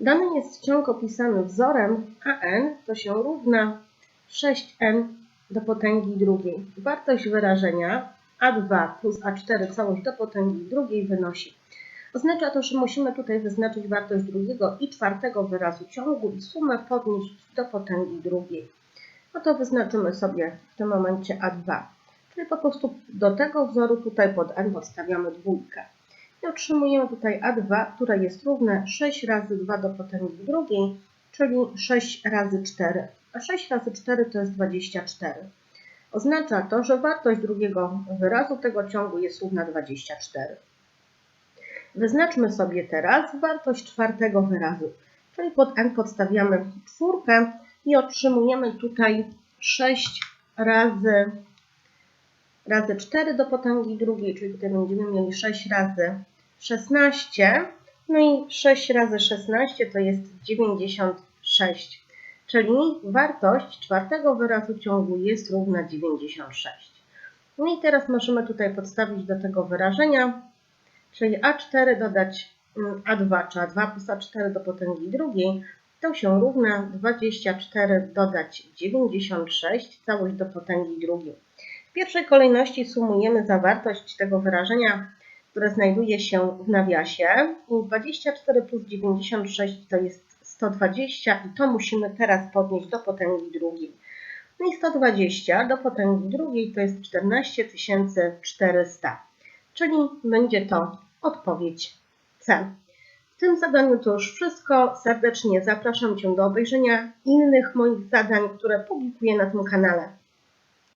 Dany jest ciąg opisany wzorem, a n to się równa 6n do potęgi drugiej. Wartość wyrażenia a2 plus a4 całość do potęgi drugiej wynosi. Oznacza to, że musimy tutaj wyznaczyć wartość drugiego i czwartego wyrazu ciągu i sumę podnieść do potęgi drugiej. No to wyznaczymy sobie w tym momencie a2. Czyli po prostu do tego wzoru tutaj pod n podstawiamy dwójkę. Otrzymujemy tutaj a2, które jest równe 6 razy 2 do potęgi drugiej, czyli 6 razy 4. A 6 razy 4 to jest 24. Oznacza to, że wartość drugiego wyrazu tego ciągu jest równa 24. Wyznaczmy sobie teraz wartość czwartego wyrazu, czyli pod n podstawiamy czwórkę i otrzymujemy tutaj 6 razy, razy 4 do potęgi drugiej, czyli tutaj będziemy mieli 6 razy 16, no i 6 razy 16 to jest 96, czyli wartość czwartego wyrazu ciągu jest równa 96. No i teraz możemy tutaj podstawić do tego wyrażenia, czyli a4 dodać mm, a2, czy a2 plus a4 do potęgi drugiej, to się równa 24 dodać 96, całość do potęgi drugiej. W pierwszej kolejności sumujemy zawartość tego wyrażenia, które znajduje się w nawiasie. 24 plus 96 to jest 120 i to musimy teraz podnieść do potęgi drugiej. No i 120 do potęgi drugiej to jest 14 400, czyli będzie to odpowiedź C. W tym zadaniu to już wszystko. Serdecznie zapraszam Cię do obejrzenia innych moich zadań, które publikuję na tym kanale.